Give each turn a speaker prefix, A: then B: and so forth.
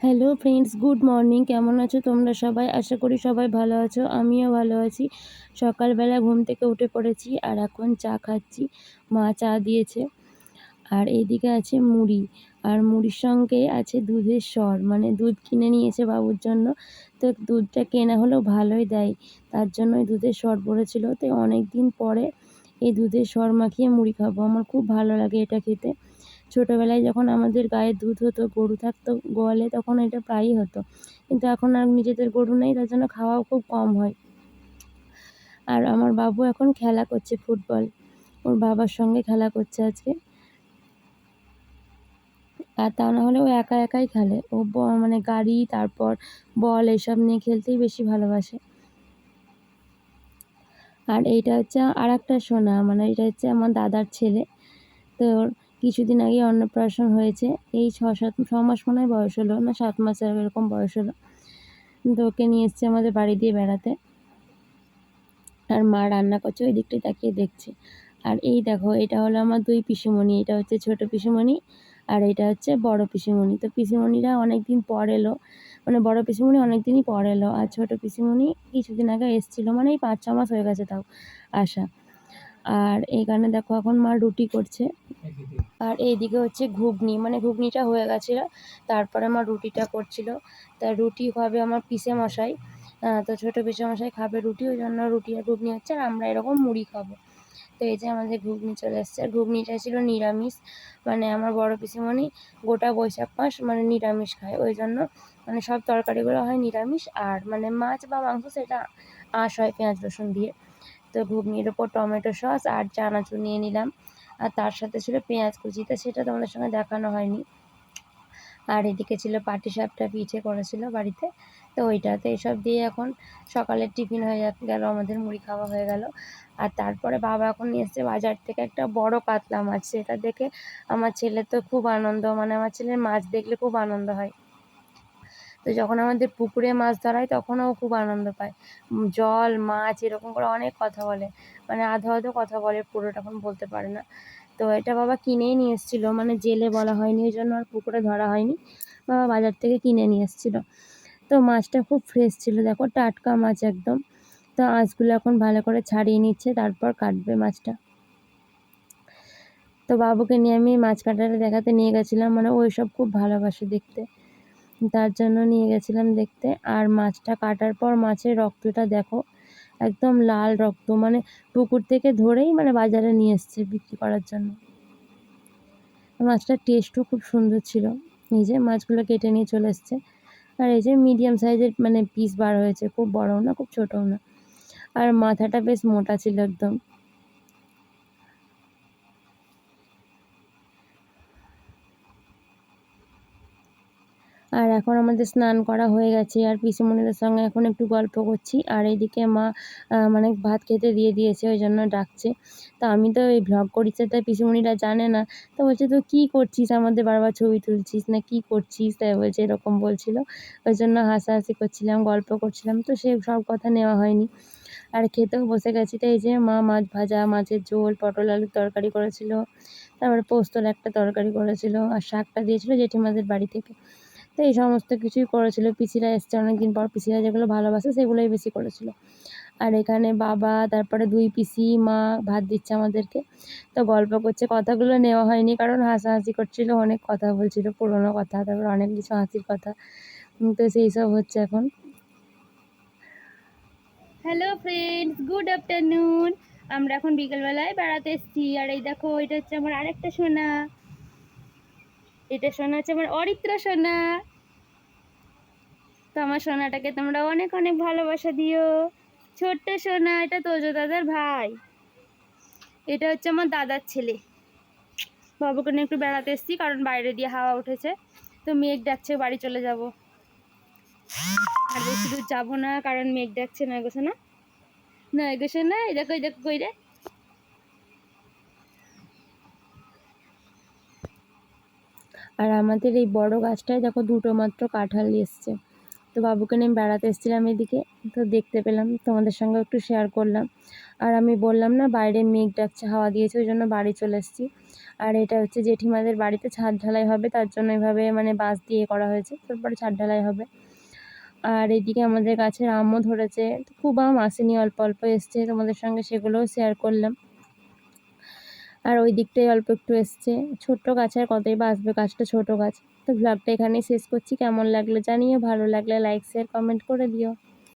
A: Hello friends good morning কেমন আছো তোমরা সবাই? আশা করি সবাই ভালো আছো, আমিও ভালো আছি। সকালবেলা ঘুম থেকে উঠে পড়েছি আর এখন চা খাচ্ছি। মা চা দিয়েছে। আর এইদিকে আছে মুড়ি। আর মুড়ির সঙ্গে আছে দুধের স্বর মানে দুধ কিনে নিয়েছে বাবুর জন্য। তো দুধটা কেনা হলেও ভালোই দেয়। তার জন্যই দুধের স্বর পড়েছিল। তো অনেক দিন পরে এই দুধের স্বর মাখিয়ে মুড়ি খাব। আমার খুব ভালো লাগে এটা খেতে। ছোটোবেলায় যখন আমাদের গায়ে দুধ হতো, গরু থাকতো গোয়ালে, তখন এটা প্রায়ই হতো। কিন্তু এখন আর নিজেদের গরু নেই, তার জন্য খাওয়াও খুব কম হয়। আর আমার বাবু এখন খেলা করছে ফুটবল। ওর বাবার সঙ্গে খেলা করছে আজকে। আর তা না হলে ও একা একাই খেলে। ও মানে গাড়ি, তারপর বল, এসব নিয়ে খেলতেই বেশি ভালোবাসে। আর এইটা হচ্ছে আর একটা সোনা মানে এটা হচ্ছে আমার দাদার ছেলে। তো কিছুদিন আগে অন্নপ্রাশন হয়েছে। এই ছ সাত, ছ মাস মনে হয় বয়স হলো, না সাত মাসের এরকম বয়স হলো। তো ওকে নিয়ে এসছে আমাদের বাড়ি দিয়ে বেড়াতে। আর মা রান্না করছে, ওই দিকটাই তাকিয়ে দেখছে। আর এই দেখো, এটা হলো আমার দুই পিসিমণি, এটা হচ্ছে ছোট পিসিমণি আর এটা হচ্ছে বড় পিসিমণি। তো পিসিমণিরা অনেক দিন পর এলো মানে বড় পিসিমণি অনেক দিনই পর এলো। আর ছোট পিসিমণি কিছুদিন আগে এসেছিল মানে এই পাঁচ, ছ মাস হয়ে গেছে তাও আসা। আর এইখানে দেখো এখন মা রুটি করছে। আর এইদিকে হচ্ছে ঘুগনি মানে ঘুগনিটা হয়ে গেছিল, তারপরে আমার রুটিটা করছিল। তা রুটি খাবে আমার পিসে মশাই তো ছোটো পিসে মশাই খাবে রুটি, ওই জন্য রুটি আর ঘুগনি হচ্ছে, আর আমরা এরকম মুড়ি খাব। তো এই যে আমাদের ঘুগনি চলে এসছে ঘুগনিটা ছিল নিরামিষ মানে আমার বড় পিসিমণি গোটা বৈশাখ মাস মানে নিরামিষ খায়, ওই জন্য মানে সব তরকারিগুলো হয় নিরামিষ, আর মানে মাছ বা মাংস সেটা আঁশ হয় পেঁয়াজ রসুন দিয়ে। তো ঘুগনির ওপর টমেটো সস আর চানাচুর নিয়ে নিলাম। আর তার সাথে ছিল পেঁয়াজ কুচি, তো সেটা তোমাদের সঙ্গে দেখানো হয়নি। আর এদিকে ছিল পাটি সাপটা পিঠে করেছিল বাড়িতে। তো ওইটাতে এসব দিয়ে এখন সকালের টিফিন হয়ে গেল, আমাদের মুড়ি খাওয়া হয়ে গেল। আর তারপরে বাবা এখন নিয়ে এসছে বাজার থেকে একটা বড় কাতলা মাছ। সেটা দেখে আমার ছেলে তো খুব আনন্দ মানে আমার ছেলের মাছ দেখলে খুব আনন্দ হয়। তো যখন আমাদের পুকুরে মাছ ধরা হয় তখনও খুব আনন্দ পায়। জল, মাছ, এরকম করে অনেক কথা বলে। মানে আধো আধো কথা বলে, পুরোটা এখন বলতে পারে না। তো এটা বাবা কিনেই নিয়ে এসেছিল। মানে জেলে বলা হয়নি, ওই জন্য আর পুকুরে ধরা হয়নি। বাবা বাজার থেকে কিনে নিয়ে এসেছিল। তো মাছটা খুব ফ্রেশ ছিল। দেখো, টাটকা মাছ একদম। তো আঁশগুলো এখন ভালো করে ছাড়িয়ে নিচ্ছে, তারপর কাটবে মাছটা। তো বাবুকে নিয়ে আমি মাছ কাটাটা দেখাতে নিয়ে গেছিলাম। মানে ওই সব খুব ভালোবাসে দেখতে। তার জন্য নিয়ে গেছিলাম দেখতে। আর মাছটা কাটার পর মাছের রক্তটা দেখো, একদম লাল রক্ত। মানে পুকুর থেকে ধরেই মানে বাজারে নিয়ে এসছে বিক্রি করার জন্য। মাছটার টেস্টও খুব সুন্দর ছিল। এই যে মাছগুলো কেটে নিয়ে চলে এসছে। আর এই যে মিডিয়াম সাইজের মানে পিস বার হয়েছে। খুব বড়ও না, খুব ছোটও না। আর মাথাটা বেশ মোটা ছিল একদম। আর এখন আমাদের স্নান করা হয়ে গেছে। আর পিসিমণিদের সঙ্গে এখন একটু গল্প করছি। আর এইদিকে মা মানে ভাত খেতে দিয়ে দিয়েছে, ওই জন্য ডাকছে। তো আমি তো এই ভ্লগ করি তাই পিসিমণিরা জানে না। তো বলছে, তো কী করছিস আমাদের? বারবার ছবি তুলছিস না? কী করছিস? তাই বলছে, এরকম বলছিল। ওই জন্য হাসাহাসি করছিলাম, গল্প করছিলাম। তো সে সব কথা নেওয়া হয়নি। আর খেতেও বসে গেছি। তাই যে মা, মাছ ভাজা, মাছের ঝোল, পটল আলুর তরকারি করেছিল। তারপরে পোস্তর একটা তরকারি করেছিল। আর শাকটা দিয়েছিল জেঠিমাদের বাড়ি থেকে। তো এই সমস্ত কিছুই করেছিল। পিসিরা এসছে অনেকদিন পর। পিসিরা যেগুলো ভালোবাসে সেগুলোই বেশি করেছিল। আর এখানে বাবা, তারপরে দুই পিসি, মা ভাত দিচ্ছে আমাদেরকে। তো গল্প করছে। কথাগুলো নেওয়া হয়নি কারণ হাসাহাসি করছিল, অনেক কথা বলছিল, পুরোনো কথা, তারপর অনেক কিছু হাসির কথা। তো সেই সব হচ্ছে এখন। হ্যালো ফ্রেন্ডস গুড আফটারনুন আমরা এখন বিকেলবেলায় বেড়াতে এসেছি। আর এই দেখো, এটা হচ্ছে আমার আরেকটা সোনা। এটা সোনা হচ্ছে আমার অরিত্র সোনা। তো আমার সোনাটাকে তোমরা অনেক অনেক ভালোবাসা দিও। ছোট্ট সোনা, এটা তোজো দাদার ভাই। এটা হচ্ছে আমার দাদার ছেলে। বাবুকে নিয়ে একটু বেড়াতে এসেছি, কারণ বাইরে দিয়ে হাওয়া উঠেছে। তো মেঘ ডাকছে, বাড়ি চলে যাব। আর বেশি দূর যাব না, কারণ মেঘ ডাকছে না এগোছে না না এগোছে না এই দেখো এই দেখো, কই রে? আর আমাদের এই বড় গাছটায় দেখো দুটো মাত্র কাঁঠাল এসছে। বাবুকে নিয়ে বেড়াতে এসেছিলাম এদিকে, তো দেখতে পেলাম, তোমাদের সঙ্গে একটু শেয়ার করলাম। আর আমি বললাম না, বাইরে মেঘ ডাকছে, হাওয়া দিয়েছে, ওই জন্য বাড়ি চলে এসেছি। আর এটা হচ্ছে জেঠিমাদের বাড়িতে ছাদ ঢালাই হবে, তার জন্য এভাবে মানে বাঁশ দিয়ে করা হয়েছে, তারপরে ছাদ ঢালাই হবে। আর এদিকে আমাদের গাছের আমও ধরেছে খুব আম আসেনি, অল্প অল্প এসছে, তোমাদের সঙ্গে সেগুলোও শেয়ার করলাম। আর ওই দিকটাই অল্প একটু এসছে। ছোট্ট গাছ আর কতই বা আসবে, গাছটা ছোটো গাছ। তো ব্লগটা এখানেই শেষ করছি। কেমন লাগল জানিও, ভালো লাগলে লাইক শেয়ার কমেন্ট করে দিও।